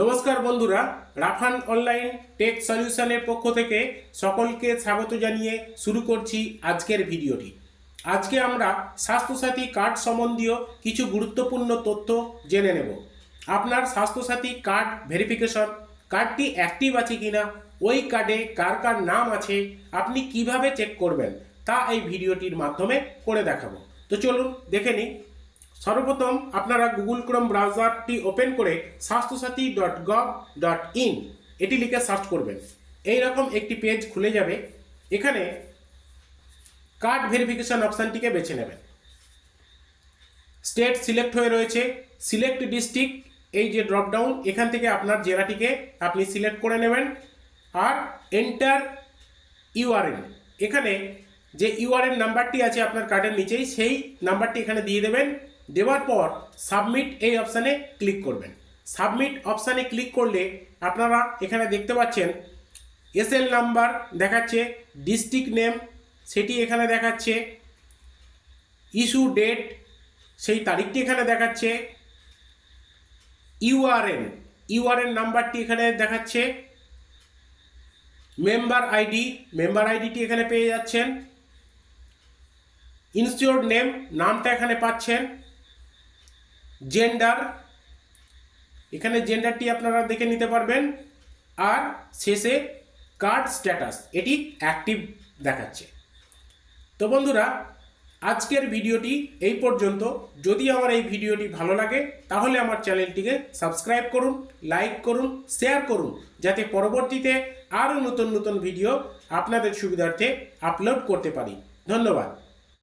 নমস্কার বন্ধুরা, Rafan online take সলিউশনের পক্ষ থেকে সকলকে স্বাগত জানিয়ে শুরু করছি আজকের ভিডিওটি। আজকে আমরা স্বাস্থ্যসাথী কার্ড সম্বন্ধীয় কিছু গুরুত্বপূর্ণ তথ্য জেনে নেব। আপনার স্বাস্থ্যসাথী কার্ড ভেরিফিকেশন কার্ডটি অ্যাক্টিভ আছে কিনা, ওই কার্ডে কার কার নাম আছে, আপনি কীভাবে চেক করবেন, তা এই ভিডিওটির মাধ্যমে করে দেখাবো। তো চলুন দেখে নিই। সর্বপ্রথম আপনারা গুগল ক্রোম ব্রাউজারটি ওপেন করে Swasthya Sathi dot gov dot in এটি লিখে সার্চ করবেন। এই রকম একটি পেজ খুলে যাবে। এখানে কার্ড ভেরিফিকেশন অপশানটিকে বেছে নেবেন। স্টেট সিলেক্ট হয়ে রয়েছে। সিলেক্ট ডিস্ট্রিক্ট, এই যে ড্রপডাউন এখান থেকে আপনার জেলাটিকে আপনি সিলেক্ট করে নেবেন। আর এন্টার ইউআরএন এখানে যে ইউআরএন নাম্বারটি আছে আপনার কার্ডের নিচেই, সেই নাম্বারটি এখানে দিয়ে দেবেন। দেওয়ার পর সাবমিট এই অপশানে ক্লিক করবেন। সাবমিট অপশানে ক্লিক করলে আপনারা এখানে দেখতে পাচ্ছেন এসএল নাম্বার দেখাচ্ছে, ডিস্ট্রিক্ট নেম সেটি এখানে দেখাচ্ছে, ইস্যু ডেট সেই তারিখটি এখানে দেখাচ্ছে, ইউআরএন ইউআরএন নাম্বারটি এখানে দেখাচ্ছে, মেম্বার আইডি, মেম্বার আইডিটি এখানে পেয়ে যাচ্ছেন ইনস্টিটিউট নেম, নামটা এখানে পাচ্ছেন জেন্ডার এখানে জেন্ডারটি আপনারা দেখে নিতে পারবেন, আর শেষে কার্ড স্ট্যাটাস এটি অ্যাক্টিভ দেখাচ্ছে। তো বন্ধুরা, আজকের ভিডিওটি এই পর্যন্ত। যদি আমার এই ভিডিওটি ভালো লাগে, তাহলে আমার চ্যানেলটিকে সাবস্ক্রাইব করুন, লাইক করুন শেয়ার করুন, যাতে পরবর্তীতে আরও নতুন নতুন ভিডিও আপনাদের সুবিধার্থে আপলোড করতে পারি। ধন্যবাদ।